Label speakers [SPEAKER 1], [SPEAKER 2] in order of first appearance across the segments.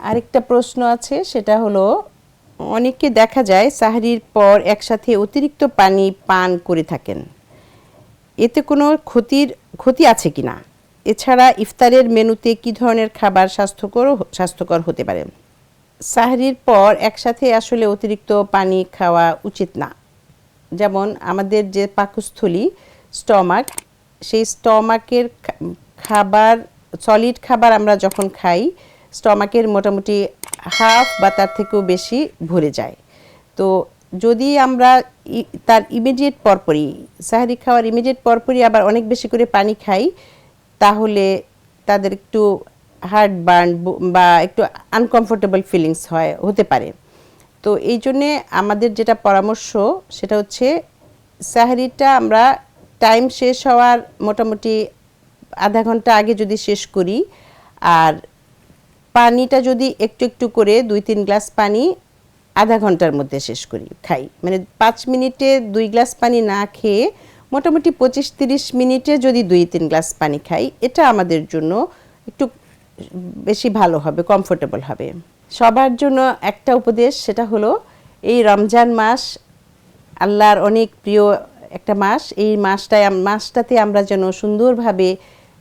[SPEAKER 1] আরেকটা প্রশ্ন আছে, সেটা হলো অনেকে দেখা যায় সাহারির পর একসাথে অতিরিক্ত পানি পান করে থাকেন। এতে কোনো ক্ষতির, ক্ষতি আছে কিনা এছাড়া ইফতারের মেনুতে কি ধরনের খাবার স্বাস্থ্যকর স্বাস্থ্যকর হতে পারে? সাহারির পর একসাথে আসলে অতিরিক্ত পানি খাওয়া উচিত না। যেমন আমাদের যে পাকস্থলী, স্টমাক, সেই স্টমাকের খাবার, সলিড খাবার আমরা যখন খাই স্টমাকের মোটামুটি হাফ বা তার থেকেও বেশি ভরে যায়। তো যদি আমরা তার ইমিডিয়েট পরপরই, সাহারি খাওয়ার ইমিডিয়েট পরপরই আবার অনেক বেশি করে পানি খাই, তাহলে তাদের একটু হার্ট বার্ন বা একটু আনকমফোর্টেবল ফিলিংস হয়, হতে পারে। তো এই জন্যে আমাদের যেটা পরামর্শ, সেটা হচ্ছে সাহারিটা আমরা টাইম শেষ হওয়ার মোটামুটি আধা ঘণ্টা আগে যদি শেষ করি, আর পানিটা যদি একটু একটু করে দুই তিন গ্লাস পানি আধা ঘণ্টার মধ্যে শেষ করি, খাই। মানে পাঁচ মিনিটে দুই গ্লাস পানি না খেয়ে মোটামুটি পঁচিশ তিরিশ মিনিটে যদি দুই তিন গ্লাস পানি খাই, এটা আমাদের জন্য একটু বেশি ভালো হবে কমফোর্টেবল হবে। সবার জন্য একটা উপদেশ, সেটা হলো এই রমজান মাস আল্লাহর অনেক প্রিয় একটা মাস। এই মাসটায় মাসটাতে আমরা যেন সুন্দরভাবে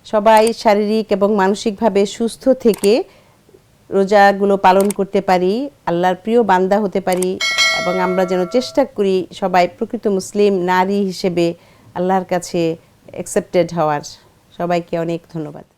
[SPEAKER 1] সবাই শারীরিক এবং মানসিকভাবে সুস্থ থেকে রোজাগুলো পালন করতে পারি, আল্লাহর প্রিয় বান্দা হতে পারি এবং আমরা যেন চেষ্টা করি সবাই প্রকৃত মুসলিম নারী হিসেবে আল্লাহর কাছে অ্যাকসেপ্টেড হওয়ার। সবাইকে অনেক ধন্যবাদ।